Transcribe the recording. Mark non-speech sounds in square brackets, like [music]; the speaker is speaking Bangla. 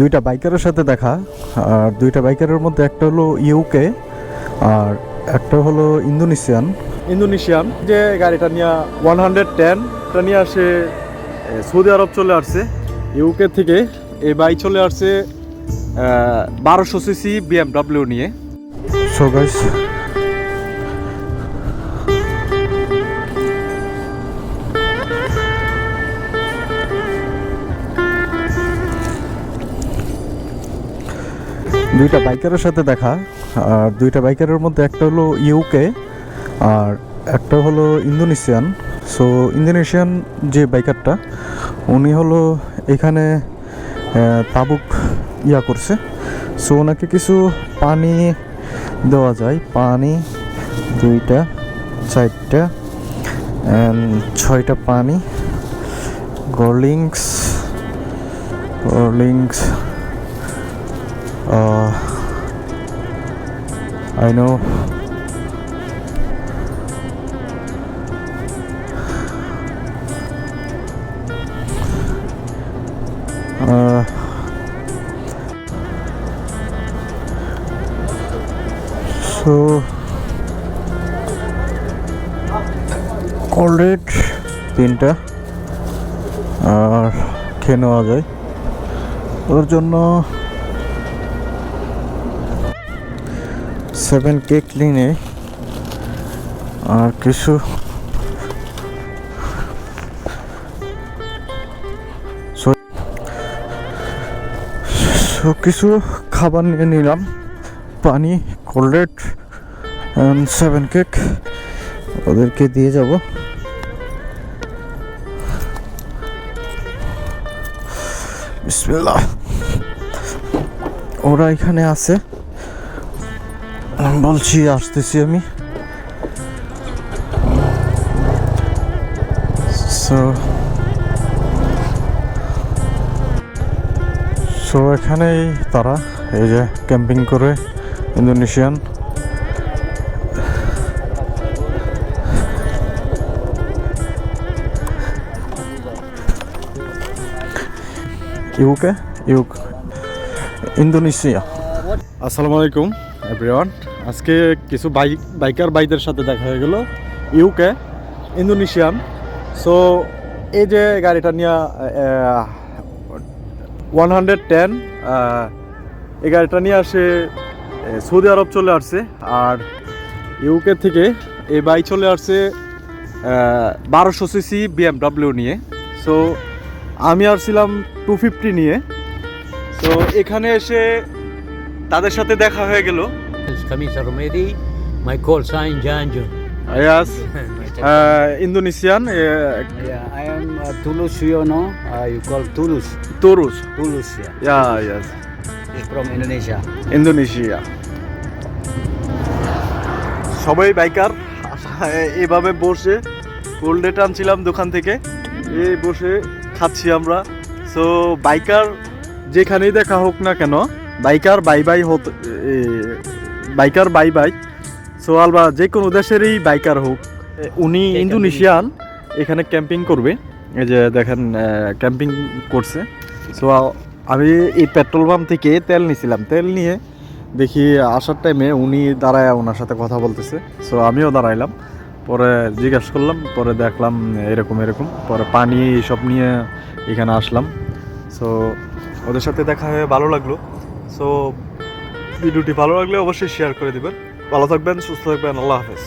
দুইটা বাইকারের সাথে দেখা আর দুইটা বাইকারের মধ্যে একটা হলো ইউকে আর একটা হলো ইন্দোনেশিয়ান। ইন্দোনেশিয়ান যে গাড়িটা নিয়ে ওয়ান হান্ড্রেড টেন নিয়ে আসে সৌদি আরব চলে আসছে ইউকে থেকে। এই বাইক চলে আসছে বারোশো সিসি বিএমডাব্লিউ নিয়ে। সো গাইস দুইটা বাইকারের সাথে দেখা। আর দুইটা বাইকারের মধ্যে একটা হলো ইউকে আর একটা হলো ইন্দোনেশিয়ান। সো ইন্দোনেশিয়ান যে বাইকারটা, উনি হলো এখানে তাবুক ইয়া করছে। সো ওনাকে কিছু পানি দেওয়া যায়। পানি, দুইটা, চারটা ছয়টা পানি। গর্লিংস গর্লিংস আই নো Uh, so কোল্ডেড তিনটা আর খেয়ে নেওয়া যায়। ওর জন্য সেভেন কেক লিনে আর কিছু কিছু খাবার নিয়ে নিলাম। পানি কোল্ডেড সেভেন কেক ওদেরকে দিয়ে যাব। ওরা এখানে আছে। বলছি, আসতেছি আমি। সো সো এখানেই তারা, এই যে ক্যাম্পিং করে ইন্দোনেশিয়ান। UK, UCO, Indonesia. আসসালামু আলাইকুম, এভরিওয়ান। আজকে কিছু বাইক বাইকার বাইদের সাথে দেখা হয়ে গেল ইউকে ইন্দোনেশিয়ান সো এই যে গাড়িটা নিয়ে ওয়ান হান্ড্রেড টেন এই গাড়িটা নিয়ে আসে সৌদি আরব চলে আসছে, আর ইউকে থেকে এই বাইক চলে আসছে বারোশো সিসি বিএমডাব্লিউ নিয়ে। সো আমি আসছিলাম টু ফিফটি নিয়ে। তো এখানে এসে তাদের সাথে দেখা হয়ে গেল। Camisa Romeri, my call sign Janjo. আয়াস Indonesian Yeah, I am uh, Tulus, you know. Uh, you call Tulus. Tulus Tulus, yeah. Yeah yes He's from Indonesia. Indonesia সবাই বাইকার [laughs] এভাবে বসে কোল্ড ডেট আনছিলাম দোকান থেকে এই বসে খাচ্ছি আমরা সো বাইকার যেখানেই দেখা হোক না কেন বাইকার বাই বাই হতে বাইকার বাই বাই। সো আলবা যে কোনো দেশেরই বাইকার হোক উনি ইন্দোনেশিয়ান এখানে ক্যাম্পিং করবে। এই যে দেখেন ক্যাম্পিং করছে। সো আমি এই পেট্রোল পাম্প থেকে তেল নিছিলাম। তেল নিয়ে দেখি আসার টাইমে উনি দাঁড়ায় ওনার সাথে কথা বলতেছে। সো আমিও দাঁড়াইলাম। পরে জিজ্ঞাসা করলাম পরে দেখলাম এরকম এরকম। পরে পানি সব নিয়ে এখানে আসলাম। সো ওদের সাথে দেখা হয়ে ভালো লাগল। সো ভিডিওটি ভালো লাগলে অবশ্যই শেয়ার করে দেবেন। ভালো থাকবেন সুস্থ থাকবেন আল্লাহ হাফেজ।